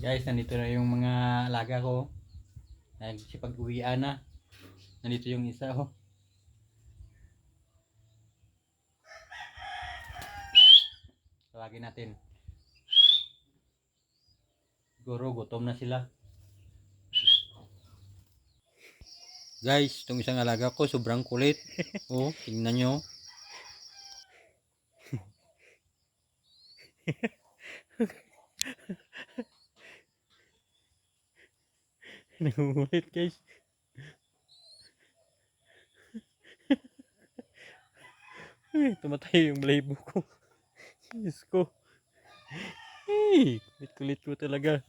Guys, nandito na yung mga alaga ko. Nagsipag-uwian na. Nandito yung isa oh. Tawagin natin. Siguro gutom na sila. Guys, itong isang alaga ko sobrang kulit. oh, tingnan nyo. Nangungulit guys. Ay, tumatay yung blaybo ko. Diyos ko. Ay, kulit-kulit ko talaga.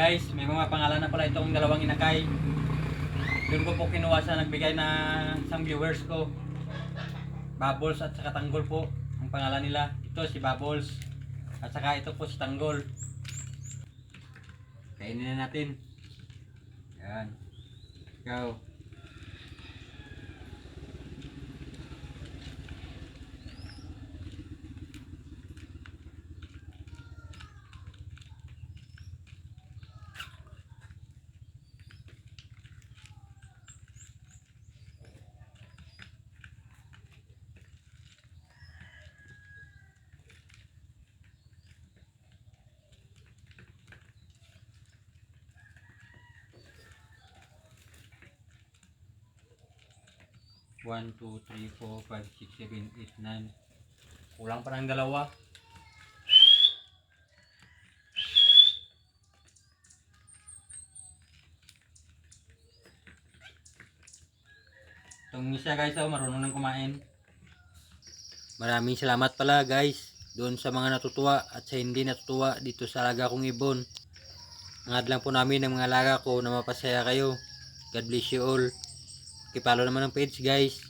Guys, may mga pangalan na pala itong dalawang inakay. Doon ko po kinuha sa nagbigay na isang viewers ko. Bubbles at saka Tanggol po ang pangalan nila. Ito si Bubbles at saka ito po si Tanggol. Kainin na natin. Yan. Ikaw. One, two, three, four, five, six, seven, eight, nine. Kulang pa ng dalawa. Itong isa guys, oh, marunong nang kumain. Maraming salamat pala guys doon sa mga natutuwa at sa hindi natutuwa dito sa alaga kong ibon. Angad lang po namin ng mga alaga ko na mapasaya kayo. God bless you all. Kipalo naman ang page guys.